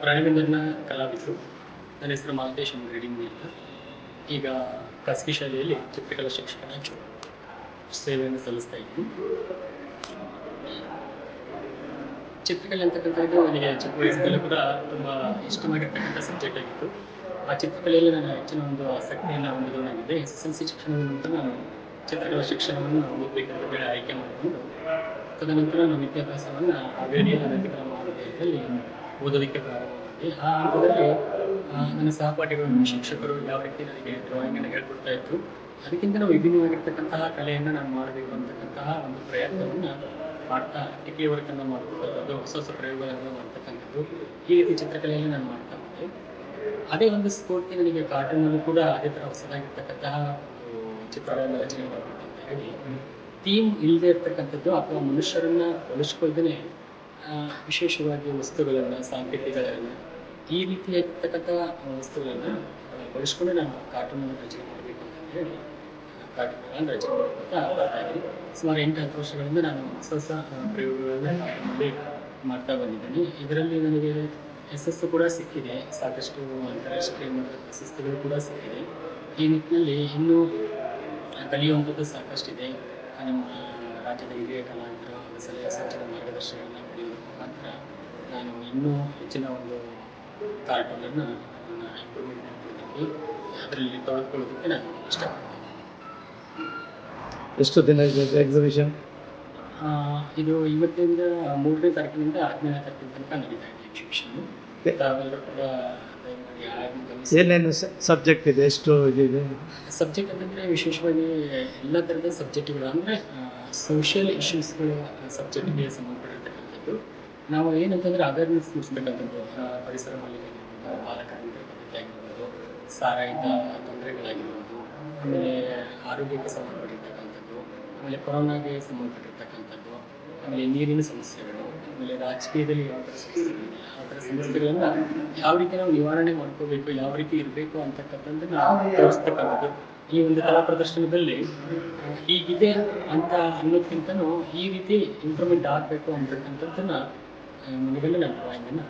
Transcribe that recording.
ಪ್ರಾಣಿಬಂಧನ ಕಲಾವಿದರು. ನನ್ನ ಹೆಸರು ಮಾಲತೇಶ್ ರೆಡಿಂಗ್ ಅಂತ ಈಗ ಖಾಸಗಿ ಶಾಲೆಯಲ್ಲಿ ಚಿತ್ರಕಲಾ ಶಿಕ್ಷಕನಾಗಿ ಸೇವೆಯನ್ನು ಸಲ್ಲಿಸ್ತಾ ಇದ್ದೀನಿ. ಚಿತ್ರಕಲೆ ಅಂತಕ್ಕಂಥದ್ದು ನನಗೆ ಚಿಕ್ಕ ವಯಸ್ಸಿನಲ್ಲೂ ಕೂಡ ತುಂಬ ಇಷ್ಟವಾಗಿರ್ತಕ್ಕಂಥ ಸಬ್ಜೆಕ್ಟ್ ಆಗಿತ್ತು. ಆ ಚಿತ್ರಕಲೆಯಲ್ಲಿ ನಾನು ಹೆಚ್ಚಿನ ಒಂದು ಆಸಕ್ತಿಯನ್ನು ಹೊಂದಿದವನಾಗಿದ್ದೆ. ಎಸ್ ಎಸ್ ಎಲ್ ಸಿ ಶಿಕ್ಷಣದ ನಂತರ ನಾನು ಚಿತ್ರಕಲಾ ಶಿಕ್ಷಣವನ್ನು ಓದಬೇಕಂತ ಹೇಳಿ ಆಯ್ಕೆ ಮಾಡಿಕೊಂಡು, ತದನಂತರ ನಾನು ವಿದ್ಯಾಭ್ಯಾಸವನ್ನು ಹಾವೇರಿಯ ಅನಂತಕರ ಮಹಾವಿದ್ಯಾಲಯದಲ್ಲಿ ಓದೋದಕ್ಕೆ ಆ ಹಂತದಲ್ಲಿ ನನ್ನ ಸಹಪಾಠಿಗಳು ಶಿಕ್ಷಕರು ಯಾವ ರೀತಿ ನನಗೆ ಡ್ರಾಯಿಂಗನ್ನು ಹೇಳ್ಕೊಡ್ತಾ ಅದಕ್ಕಿಂತ ವಿಭಿನ್ನವಾಗಿರ್ತಕ್ಕಂತಹ ಕಲೆಯನ್ನು ನಾನು ಮಾಡಬೇಕು ಅಂತಕ್ಕಂತಹ ಒಂದು ಪ್ರಯತ್ನವನ್ನು ಮಾಡ್ತಾ ಟಿಕೆ ವರ್ಕನ್ನು ಮಾಡ್ತಕ್ಕಂಥದ್ದು ಹೊಸ ಹೊಸ ಪ್ರಯೋಗಗಳನ್ನು ಮಾಡ್ತಕ್ಕಂಥದ್ದು ಈ ರೀತಿ ಚಿತ್ರಕಲೆಯಲ್ಲಿ ನಾನು ಮಾಡ್ತಾ ಹೋದೆ ಅದೇ ಒಂದು ಸ್ಫೂರ್ತಿ ನನಗೆ ಕಾರ್ಟೂನಲ್ಲೂ ಕೂಡ ಅದೇ ಥರ ಹೊಸದಾಗಿರ್ತಕ್ಕಂತಹ ಚಿತ್ರಗಳನ್ನು ರಚನೆ ಮಾಡಬೇಕು ಅಂತ ಹೇಳಿ ಥೀಮ್ ಇಲ್ಲದೆ ಇರ್ತಕ್ಕಂಥದ್ದು ಅಥವಾ ಮನುಷ್ಯರನ್ನ ಬಳಸ್ಕೊಳ್ದೇ ವಿಶೇಷವಾಗಿ ವಸ್ತುಗಳನ್ನು, ಸಾಂಕೇತಿಗಳನ್ನು ಈ ರೀತಿಯಾಗಿರ್ತಕ್ಕಂಥ ವಸ್ತುಗಳನ್ನು ಬಳಸ್ಕೊಂಡು ನಾನು ಕಾರ್ಟೂನನ್ನು ರಚನೆ ಮಾಡಬೇಕು ಅಂತ ಹೇಳಿ ಕಾರ್ಟೂನ್ ರಚನೆ ಮಾಡ್ತಾ ಬರ್ತಾ ಇದ್ದೀನಿ. ಸುಮಾರು ಎಂಟು ಹತ್ತು ವರ್ಷಗಳಿಂದ ನಾನು ಹೊಸ ಹೊಸ ಪ್ರಯೋಗಗಳನ್ನು ಮಾಡ್ತಾ ಬಂದಿದ್ದೀನಿ. ಇದರಲ್ಲಿ ನನಗೆ ಯಶಸ್ಸು ಕೂಡ ಸಿಕ್ಕಿದೆ. ಸಾಕಷ್ಟು ಅಂತಾರಾಷ್ಟ್ರೀಯ ಮಟ್ಟದ ಪ್ರಶಸ್ತಿಗಳು ಕೂಡ ಸಿಕ್ಕಿದೆ. ಈ ನಿಟ್ಟಿನಲ್ಲಿ ಇನ್ನೂ ಕಲಿಯುವಂಥದ್ದು ಸಾಕಷ್ಟಿದೆ. ನಮ್ಮ ರಾಜ್ಯದ ಹಿರಿಯ ಕಲಾವಿದರು ಹಾಗೂ ಸಲಹೆ ಸೂಚನೆ ಮಾರ್ಗದರ್ಶನಗಳನ್ನು ಪಡೆಯುವುದರ ಮುಖಾಂತರ ನಾನು ಇನ್ನೂ ಹೆಚ್ಚಿನ ಒಂದು ಕಾರ್ಟೂನನ್ನು ಇಂಪ್ರೂವ್ಮೆಂಟ್ ಮಾಡ್ಕೊಳ್ಳೋದಕ್ಕೆ ಅದರಲ್ಲಿ ತೊಡಗಿಕೊಳ್ಳೋದಕ್ಕೆ ನಾನು ಇಷ್ಟಪಡ್ತೀನಿ. ಎಷ್ಟು ದಿನ ಎಕ್ಸಿಬಿಷನ್ ಇದು ಇವತ್ತಿಂದ ಮೂರನೇ ತಾರೀಕಿನಿಂದ ಹದಿನೈದನೇ ತಾರೀಕಿನ ತನಕ ನಡೀತಾ ಇದೆ ಎಕ್ಸಿಬಿಷನ್ ತಾವೆಲ್ಲರೂ ಕೂಡ ಏನೇನು ಸಬ್ಜೆಕ್ಟ್ ಇದೆ ಎಷ್ಟು ಇದೆ ಸಬ್ಜೆಕ್ಟ್ ಅಂತಂದರೆ ವಿಶೇಷವಾಗಿ ಎಲ್ಲ ಥರದ ಸಬ್ಜೆಕ್ಟ್ಗಳು ಅಂದರೆ ಸೋಷಿಯಲ್ ಇಶ್ಯೂಸ್ಗಳ ಸಬ್ಜೆಕ್ಟ್ಗೆ ಸಂಬಂಧಪಟ್ಟಿರ್ತಕ್ಕಂಥದ್ದು. ನಾವು ಏನಂತಂದರೆ ಅವೇರ್ನೆಸ್ ಮೂಡಿಸ್ಬೇಕಂತದ್ದು ಆ, ಪರಿಸರ ಮಾಲಿನ್ಯ ಆಗಿರ್ಬೋದು ಬಾಲಕಾರ್ಮಿಕರ ಪದ್ಧತಿ ಆಗಿರ್ಬೋದು ಸಾರಾಯಿತ ತೊಂದರೆಗಳಾಗಿರ್ಬೋದು ಆಮೇಲೆ ಆರೋಗ್ಯಕ್ಕೆ ಸಂಬಂಧಪಟ್ಟಿರ್ತಕ್ಕಂಥದ್ದು ಆಮೇಲೆ ಕೊರೋನಾಗೆ ಸಂಬಂಧಪಟ್ಟಿರ್ತಕ್ಕಂಥದ್ದು ಆಮೇಲೆ ನೀರಿನ ಸಮಸ್ಯೆಗಳು ಆಮೇಲೆ ರಾಜಕೀಯದಲ್ಲಿ ಯಾವ ಥರ ಯಾವ ಥರ ಸಮಸ್ಯೆಗಳನ್ನ ಯಾವ ರೀತಿ ನಾವು ನಿವಾರಣೆ ಮಾಡ್ಕೋಬೇಕು, ಯಾವ ರೀತಿ ಇರಬೇಕು ಅಂತಕ್ಕಂಥದ್ದನ್ನ ತೋರಿಸ್ತಕ್ಕಂಥದ್ದು ಈ ಒಂದು ಕಲಾ ಪ್ರದರ್ಶನದಲ್ಲಿ ಹೀಗಿದೆ ಅಂತ ಅನ್ನೋದಕ್ಕಿಂತನೂ ಈ ರೀತಿ ಇಂಪ್ರೂವ್ಮೆಂಟ್ ಆಗಬೇಕು ಅಂತಕ್ಕಂಥದ್ದನ್ನ ಮನಗಂಡು ನಾನು ಡ್ರಾಯಿಂಗನ್ನು